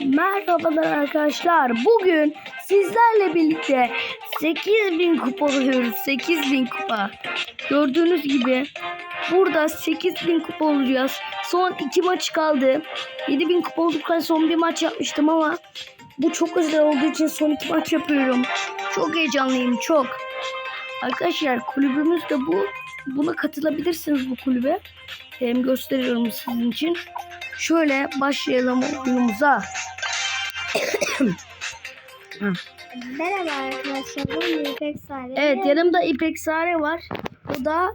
Merhabalar arkadaşlar. Bugün sizlerle birlikte 8000 kupa alıyoruz. 8000 kupa. Gördüğünüz gibi burada 8000 kupa olacağız. Son iki maç kaldı. 7000 kupa olduktan son bir maç yapmıştım ama bu çok özel olduğu için son iki maç yapıyorum. Çok heyecanlıyım çok. Arkadaşlar kulübümüz de bu. Buna katılabilirsiniz bu kulübe. Hem gösteriyorum sizin için. Şöyle başlayalım oyunumuza. Merhaba arkadaşlar. Ben İpek Sare. Evet yanımda İpek Sare var. O da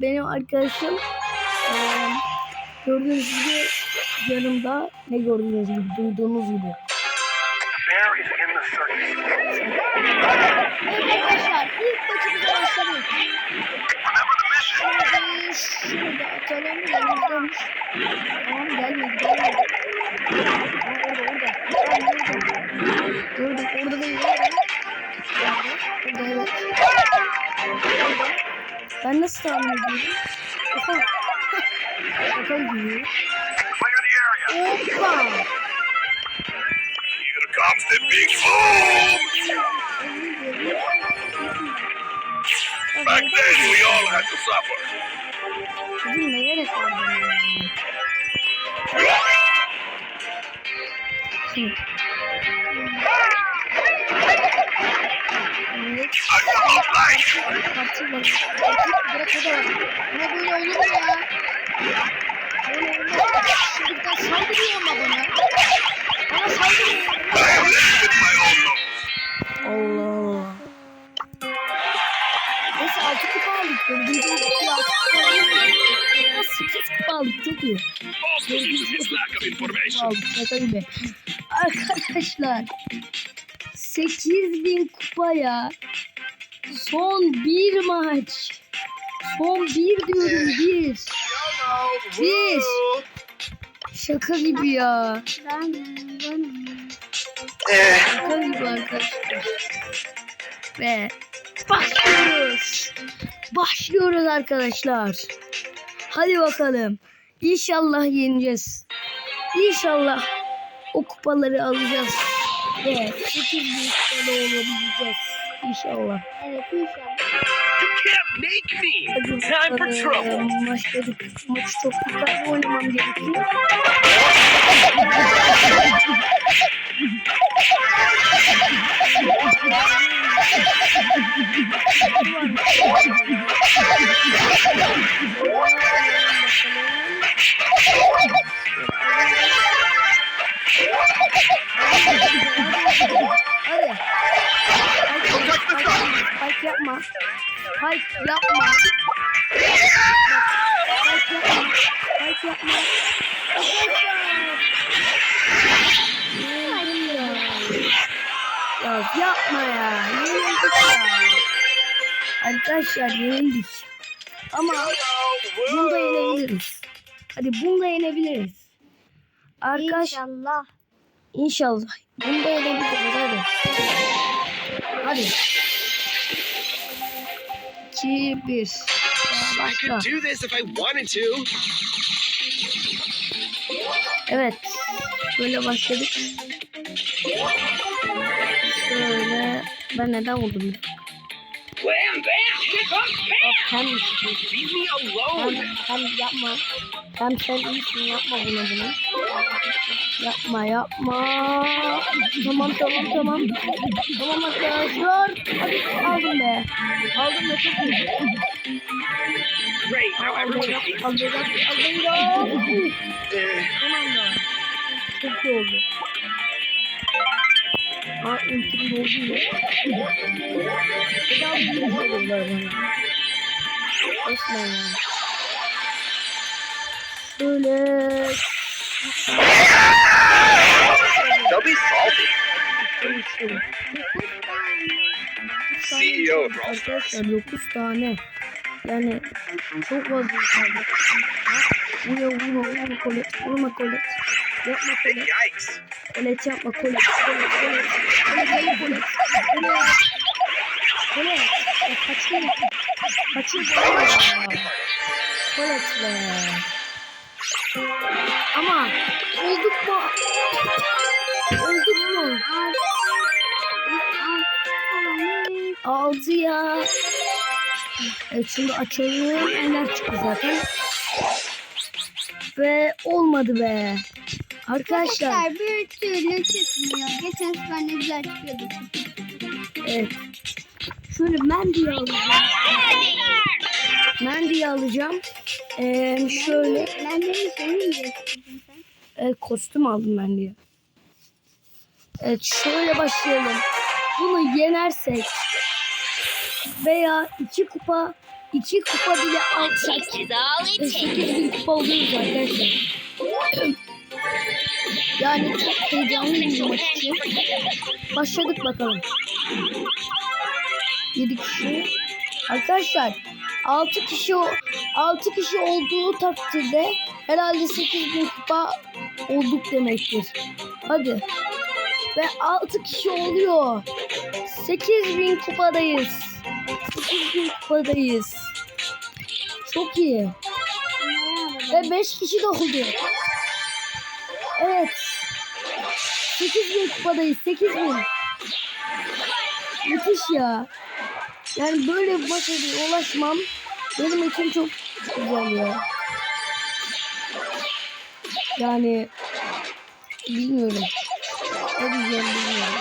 benim arkadaşım. Ee, gördüğünüz gibi yanımda ne gördüğünüz gibi duyduğunuz gibi. Evet arkadaşlar ilk maçımıza başladık. Şimdi atalım. Tamam gelmedi gelmedi. Aa, orada orada. Orada. Gördüm orada değil orada. Evet. Ben nasıl tahmin ediyorum? Oha. Şaka gibi. Hoppa. Here comes the big boom. Back then, we all had to suffer. Ne gerek var bana? Hı. Evet. Var. Ama böyle olur ya? Böyle daha saldırıyor ama bana. Bana saldırıyor. 6 kupa aldık. Dördüncü kupa 6 kupa aldık. Ya 8 kupa aldık. Çok iyi. Also use this lack of information. aldık. Şaka gibi. Arkadaşlar 8000 kupaya son bir maç. Son bir diyorum bir. Bir. Şaka gibi ya. Ben, ben, Şaka gibi arkadaşlar. Ve başlıyoruz. Başlıyoruz arkadaşlar. Hadi bakalım. İnşallah yeneceğiz. İnşallah o kupaları alacağız. Ve 8 bin kupada olabileceğiz. İnşallah. evet inşallah. You can't make me. Hadi Time for trouble. bakalım. Başladık. Maçı çok dikkatli oynamam gerekiyor. Hadi. Spike yapma. Spike yapma. Spike yapma. Spike yapma. Ya yapma ya. Yenildik ya. Arkadaşlar yenildik. Ama bunu da yenebiliriz. Hadi bunu da yenebiliriz. Arkadaş İnşallah. inşallah. Bunu da yenebiliriz hadi. Hadi. 2 1 I Başla. Evet. Böyle başladık. Şöyle. Ben neden vurdum? Hem, hem, hem yapma. Hem sen iyisin yapma bunu bunu. Yapma yapma. Tamam tamam tamam. Tamam arkadaşlar. Hadi aldım be. Aldım be çok iyi. Aldım aldım aldım. Tamam da. Çok iyi oldu. Aa intrim oldu ya. Daha bir şey oluyorlar bana. Don't be salty. şöyle, şöyle. CEO of Brawl Stars. Arkadaşlar 9 tane. Yani çok fazla. Vurma vurma vurma kolet. Vurma kolet. Yapma Colette. Colette yapma Colette. Colette Colette. Colette Colette. Colette. Colette. Ya kaçıyor. Kaçıyor. Colette be. Ama olduk mu? Olduk mu? Aldı ya. Evet şimdi açalım. Neler çıktı zaten. Ve olmadı be. Arkadaşlar. Arkadaşlar bir türlü çıkmıyor. Geçen sefer ne güzel çıkıyordu. Evet. Şöyle Mendy'yi alacağım. Mendy'yi alacağım. Ee, şöyle Ben de mi senin sen? evet, kostüm aldım ben diye. Evet şöyle başlayalım. Bunu yenersek veya iki kupa iki kupa bile alsak e, 8 kupa oluyoruz arkadaşlar. Yani çok heyecanlıyım bu maç. Başladık bakalım. 7 kişi. Arkadaşlar 6 kişi 6 kişi olduğu takdirde herhalde 8000 kupa olduk demektir. Hadi. Ve 6 kişi oluyor. 8000 kupadayız. 8000 kupadayız. Çok iyi. Ve 5 kişi de oldu. Evet. 8000 kupadayız. 8000. Müthiş ya. Yani böyle bir başarıya ulaşmam benim için çok güzel ya. Yani bilmiyorum. Ne diyeceğim bilmiyorum.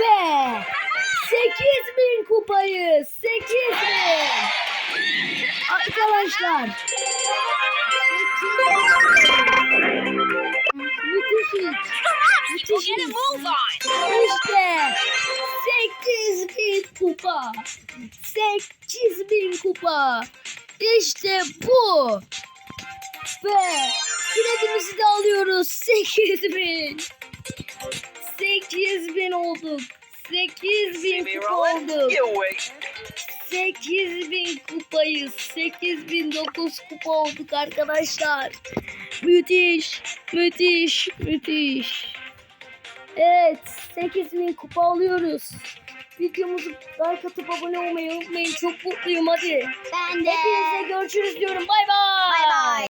Ve 8000 kupayız. 8000. Arkadaşlar. Müthiş. Müthiş. İşte 8000 kupa. 8000 kupa. İşte bu. Ve biletimizi de alıyoruz. 8000. 8000 olduk. 8000 Me kupa olduk. You wait. 8000 kupayız. 8009 kupa olduk arkadaşlar. Müthiş, müthiş, müthiş. Evet, 8000 kupa alıyoruz. Videomuzu like atıp abone olmayı unutmayın. Çok mutluyum hadi. Ben de. Hepinize görüşürüz diyorum. Bay bay. Bay bay.